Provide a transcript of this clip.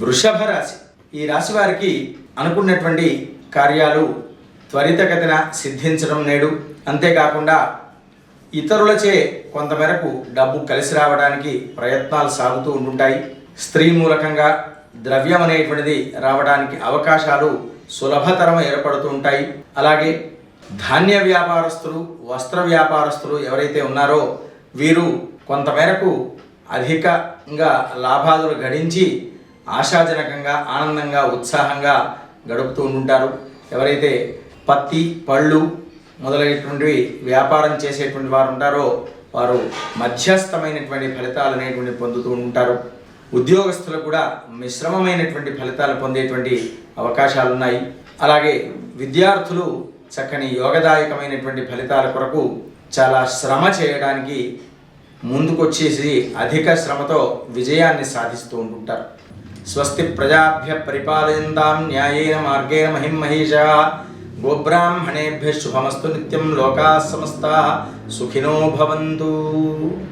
వృషభ రాశి ఈ రాశి వారికి అనుకున్నటువంటి కార్యాలు త్వరితగతిన సిద్ధించడం నేడు. అంతేకాకుండా ఇతరులచే కొంతమేరకు డబ్బు కలిసి రావడానికి ప్రయత్నాలు సాగుతూ ఉంటుంటాయి స్త్రీ మూలకంగా ద్రవ్యం అనేటువంటిది రావడానికి అవకాశాలు సులభతరం ఏర్పడుతూ ఉంటాయి. అలాగే ధాన్య వ్యాపారస్తులు వస్త్ర వ్యాపారస్తులు ఎవరైతే ఉన్నారో వీరు కొంతమేరకు అధికంగా లాభాలు గడించి ఆశాజనకంగా ఆనందంగా ఉత్సాహంగా గడుపుతూ ఉంటారు. ఎవరైతే పత్తి పళ్ళు మొదలైనటువంటివి వ్యాపారం చేసేటువంటి వారు ఉంటారో వారు మధ్యస్థమైనటువంటి ఫలితాలు అనేటువంటి పొందుతూ ఉంటారు. ఉద్యోగస్తులకు కూడా మిశ్రమమైనటువంటి ఫలితాలు పొందేటువంటి అవకాశాలు ఉన్నాయి అలాగే విద్యార్థులు చక్కని యోగదాయకమైనటువంటి ఫలితాల కొరకు చాలా శ్రమ చేయడానికి ముందుకొచ్చేసి అధిక శ్రమతో విజయాన్ని సాధిస్తూ ఉంటుంటారు. స్వస్తి ప్రజాభ్య పరిపాలయంతాం న్యాయేన మార్గేణ మహిం మహిష. గోబ్రాహ్మణేభ్య శుభమస్తు నిత్యం లోకా సమస్త సుఖినో భవంతు.